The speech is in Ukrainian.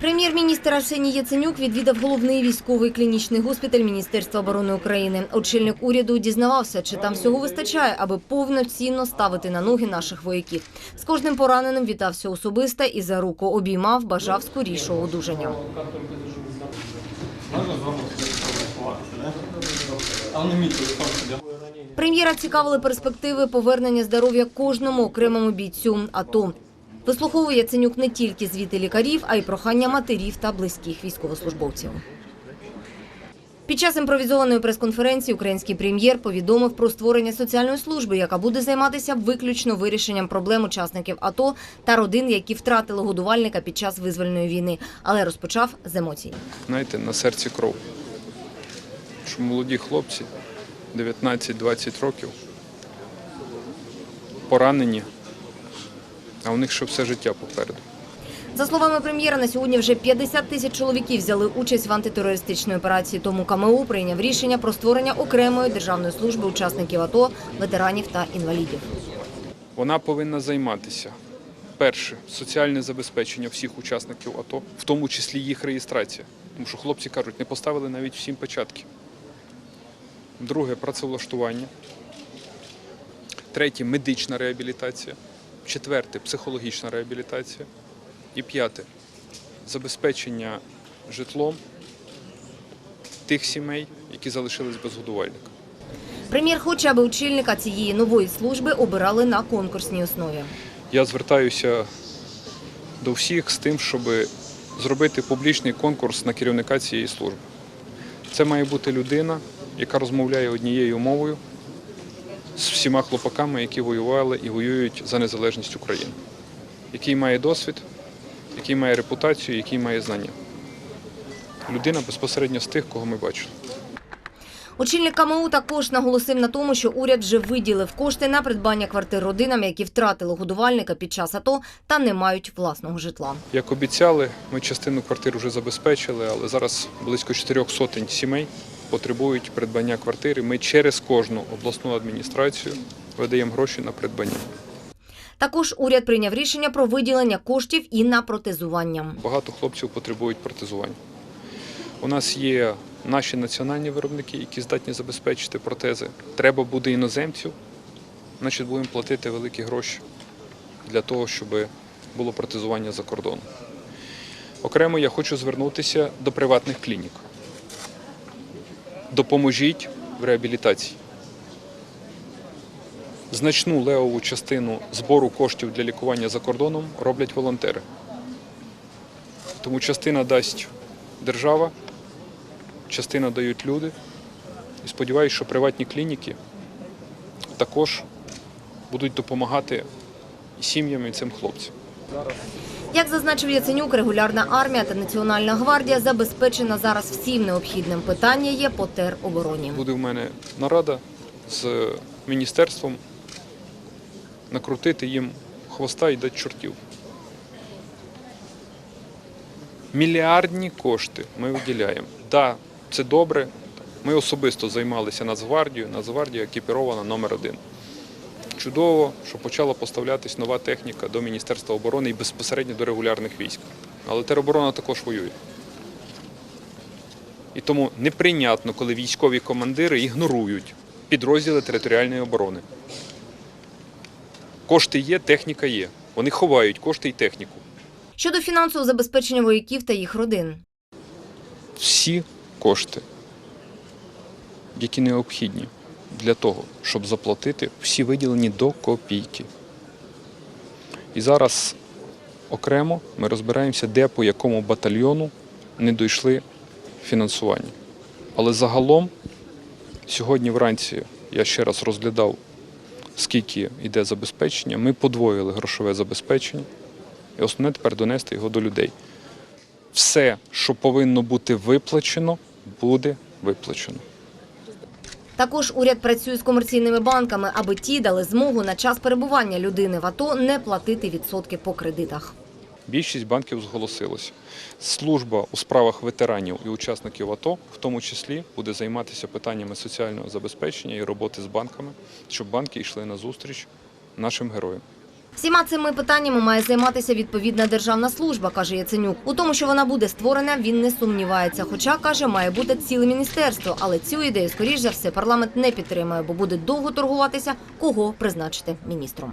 Прем'єр-міністр Арсеній Яценюк відвідав головний військовий клінічний госпіталь Міністерства оборони України. Очільник уряду дізнавався, чи там всього вистачає, аби повноцінно ставити на ноги наших вояків. З кожним пораненим вітався особисто і за руку обіймав, бажав скорішого одужання. Прем'єра цікавили перспективи повернення здоров'я кожному окремому бійцю АТО. Вислуховує Яценюк не тільки звіти лікарів, а й прохання матерів та близьких військовослужбовців. Під час імпровізованої прес-конференції український прем'єр повідомив про створення соціальної служби, яка буде займатися виключно вирішенням проблем учасників АТО та родин, які втратили годувальника під час визвольної війни, але розпочав з емоцій. знаєте, на серці кров. Що молоді хлопці 19-20 років поранені, а у них ще все життя попереду. За словами прем'єра, на сьогодні вже 50 тисяч чоловіків взяли участь в антитерористичній операції. Тому КМУ прийняв рішення про створення окремої державної служби учасників АТО, ветеранів та інвалідів. Вона повинна займатися перше соціальне забезпечення всіх учасників АТО, в тому числі їх реєстрація. Тому що хлопці кажуть, не поставили навіть всім печатки. Друге працевлаштування. Третє медична реабілітація. Четверте психологічна реабілітація. І п'яте забезпечення житлом тих сімей, які залишились без годувальника. Прем'єр хоче, аби очільника цієї нової служби обирали на конкурсній основі. Я звертаюся до всіх з тим, щоб зробити публічний конкурс на керівника цієї служби. Це має бути людина, яка розмовляє однією мовою з всіма хлопаками, які воювали і воюють за незалежність України, який має досвід, який має репутацію, який має знання. Людина безпосередньо з тих, кого ми бачили. Очільник КМУ також наголосив на тому, що уряд вже виділив кошти на придбання квартир родинам, які втратили годувальника під час АТО та не мають власного житла. Як обіцяли, ми частину квартир вже забезпечили, але зараз близько чотирьох сотень сімей потребують придбання квартири. Ми через кожну обласну адміністрацію видаємо гроші на придбання. Також уряд прийняв рішення про виділення коштів і на протезування. Багато хлопців потребують протезування. У нас є наші національні виробники, які здатні забезпечити протези. Треба буде іноземців, значить будемо платити великі гроші для того, щоб було протезування за кордоном. Окремо я хочу звернутися до приватних клінік. Допоможіть в реабілітації. Значну левову частину збору коштів для лікування за кордоном роблять волонтери. Тому частина дасть держава, частина дають люди. І сподіваюся, що приватні клініки також будуть допомагати сім'ям і цим хлопцям. Як зазначив Яценюк, регулярна армія та Національна гвардія забезпечена зараз всім необхідним. Питання є по теробороні. Буде в мене нарада з міністерством накрутити їм хвоста і дати чортів. Мільярдні кошти ми виділяємо. Так, це добре. Ми особисто займалися Нацгвардією. Нацгвардія екіпірована номер один. Чудово, що почала поставлятись нова техніка до Міністерства оборони і безпосередньо до регулярних військ. Але тероборона також воює. І тому неприйнятно, коли військові командири ігнорують підрозділи територіальної оборони. Кошти є, техніка є. Вони ховають кошти і техніку. Щодо фінансового забезпечення вояків та їх родин. Всі кошти, які необхідні для того, щоб заплатити, всі виділені до копійки. І зараз окремо ми розбираємося, де по якому батальйону не дійшли фінансування. Але загалом сьогодні вранці я ще раз розглядав, скільки йде забезпечення. Ми подвоїли грошове забезпечення. І основне тепер донести його до людей. Все, що повинно бути виплачено, буде виплачено. Також уряд працює з комерційними банками, аби ті дали змогу на час перебування людини в АТО не платити відсотки по кредитах. Більшість банків зголосилося. Служба у справах ветеранів і учасників АТО, в тому числі, буде займатися питаннями соціального забезпечення і роботи з банками, щоб банки йшли на зустріч нашим героям. Всіма цими питаннями має займатися відповідна державна служба, каже Яценюк. У тому, що вона буде створена, він не сумнівається. Хоча каже, має бути ціле міністерство. Але цю ідею, скоріш за все, парламент не підтримає, бо буде довго торгуватися, кого призначити міністром.